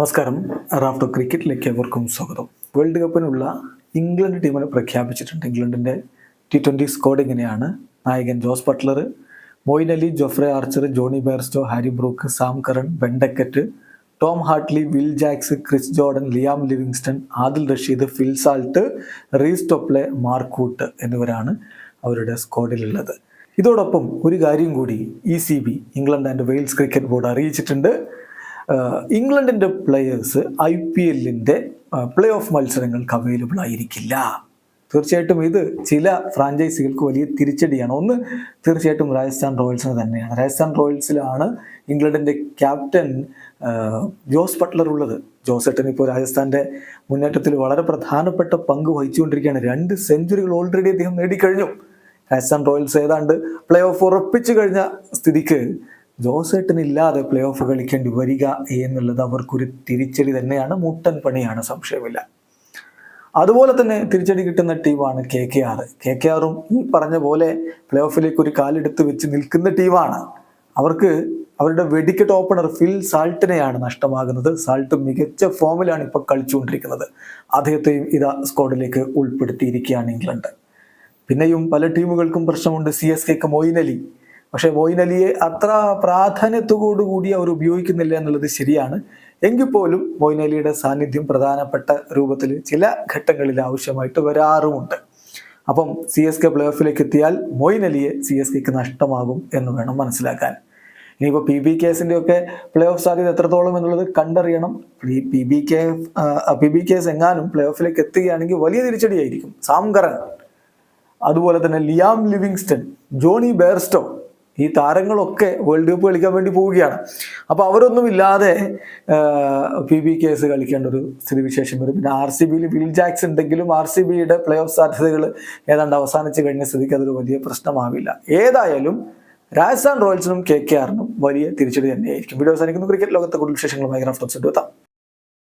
നമസ്കാരം. റാഫ്റ്റോ ക്രിക്കറ്റിലേക്ക് അവർക്കും സ്വാഗതം. വേൾഡ് കപ്പിനുള്ള ഇംഗ്ലണ്ട് ടീമിനെ പ്രഖ്യാപിച്ചിട്ടുണ്ട്. ഇംഗ്ലണ്ടിന്റെ ടി ട്വന്റി സ്ക്വാഡ് ഇങ്ങനെയാണ് നായകൻ Jos Buttler Moeen Ali Jofra Archer Jonny Bairstow Harry Brook Sam Curran Ben Duckett Tom Hartley Will Jacks Chris Jordan Liam Livingstone Adil Rashid Phil Salt Reece Topley Mark Wood എന്നിവരാണ് അവരുടെ സ്കോഡിലുള്ളത് ഇതോടൊപ്പം ഒരു കാര്യം കൂടി E C B England and Wales cricket board അറിയിച്ചിട്ടുണ്ട്. ഇംഗ്ലണ്ടിന്റെ players I P എല്ലിന്റെ പ്ലേ ഓഫ് മത്സരങ്ങൾക്ക് അവൈലബിൾ ആയിരിക്കില്ല. തീർച്ചയായിട്ടും ഇത് ചില ഫ്രാഞ്ചൈസികൾക്ക് വലിയ തിരിച്ചടിയാണ്. ഒന്ന് തീർച്ചയായിട്ടും രാജസ്ഥാൻ റോയൽസിന് തന്നെയാണ്. രാജസ്ഥാൻ റോയൽസിലാണ് ഇംഗ്ലണ്ടിന്റെ ക്യാപ്റ്റൻ ജോസ് ബട്ട്ലർ ഉള്ളത്. ജോസ് ഏട്ടൻ ഇപ്പോൾ രാജസ്ഥാന്റെ മുന്നേറ്റത്തിൽ വളരെ പ്രധാനപ്പെട്ട പങ്ക് വഹിച്ചുകൊണ്ടിരിക്കുകയാണ്. രണ്ട് സെഞ്ചുറികൾ ഓൾറെഡി അദ്ദേഹം നേടിക്കഴിഞ്ഞു. രാജസ്ഥാൻ റോയൽസ് ഏതാണ്ട് പ്ലേ ഓഫ് ഉറപ്പിച്ചു കഴിഞ്ഞ സ്ഥിതിക്ക് ജോസേട്ടനില്ലാതെ പ്ലേ ഓഫ് കളിക്കേണ്ടി വരിക എന്നുള്ളത് അവർക്കൊരു തിരിച്ചടി തന്നെയാണ്. മുട്ടൻ പണിയാണ് സംശയമില്ല. അതുപോലെ തന്നെ തിരിച്ചടി കിട്ടുന്ന ടീമാണ് K K R K K ആറും ഈ പറഞ്ഞ പോലെ പ്ലേ ഓഫിലേക്ക് ഒരു കാലെടുത്ത് വെച്ച് നിൽക്കുന്ന ടീമാണ് അവർക്ക് അവരുടെ വെടിക്കെട്ട് ഓപ്പണർ ഫിൽ സാൾട്ടിനെയാണ് നഷ്ടമാകുന്നത്. സാൾട്ട് മികച്ച ഫോമിലാണ് ഇപ്പോൾ കളിച്ചുകൊണ്ടിരിക്കുന്നത്. അദ്ദേഹത്തെയും ഇതാ സ്ക്വാഡിലേക്ക് ഉൾപ്പെടുത്തിയിരിക്കുകയാണ് ഇംഗ്ലണ്ട്. പിന്നെയും പല ടീമുകൾക്കും പ്രശ്നമുണ്ട്. സി എസ് കെക്ക് മൊയിൻ അലി പക്ഷേ മോയിനലിയെ അത്ര പ്രാധാന്യത്തോടുകൂടി അവർ ഉപയോഗിക്കുന്നില്ല എന്നുള്ളത് ശരിയാണ്. എങ്കിൽ പോലും മോയിനലിയുടെ സാന്നിധ്യം പ്രധാനപ്പെട്ട രൂപത്തിൽ ചില ഘട്ടങ്ങളിൽ ആവശ്യമായിട്ട് വരാറുമുണ്ട്. അപ്പം സി എസ് കെ പ്ലേ ഓഫിലേക്ക് എത്തിയാൽ മോയിനലിയെ സി എസ് കെക്ക് നഷ്ടമാകും എന്ന് വേണം മനസ്സിലാക്കാൻ. ഇനിയിപ്പോൾ പി ബി കേസിന്റെ ഒക്കെ പ്ലേ ഓഫ് സാധ്യത എത്രത്തോളം എന്നുള്ളത് കണ്ടറിയണം. ഈ P B K P B case എങ്ങാനും പ്ലേ ഓഫിലേക്ക് എത്തുകയാണെങ്കിൽ വലിയ തിരിച്ചടിയായിരിക്കും. സാംകറൻ അതുപോലെ തന്നെ ലിയാം ലിവിങ്സ്റ്റൺ ജോണി ബെയർസ്റ്റോ ഈ താരങ്ങളൊക്കെ വേൾഡ് കപ്പ് കളിക്കാൻ വേണ്ടി പോവുകയാണ്. അപ്പോൾ അവരൊന്നും ഇല്ലാതെ പി ബി കേസ് കളിക്കേണ്ട ഒരു സ്ഥിതിവിശേഷം വരും. പിന്നെ ആർ സി ബിയിൽ വിൽ ജാക്സ് ഉണ്ടെങ്കിലും ആർ സി ബിയുടെ പ്ലേ ഓഫ് സാധ്യതകൾ ഏതാണ്ട് അവസാനിച്ച് കഴിഞ്ഞ സ്ഥിതിക്ക് അതൊരു വലിയ പ്രശ്നമാവില്ല. ഏതായാലും രാജസ്ഥാൻ റോയൽസിനും കെ കെ ആറിനും വലിയ തിരിച്ചടി തന്നെയായിരിക്കും. വീഡിയോ അവസാനിക്കുന്നു. ക്രിക്കറ്റ് ലോകത്തെ കൂടുതൽ വിശേഷങ്ങളുമായി ഗ്രാഫ്റ്റോസ് എടുത്താം.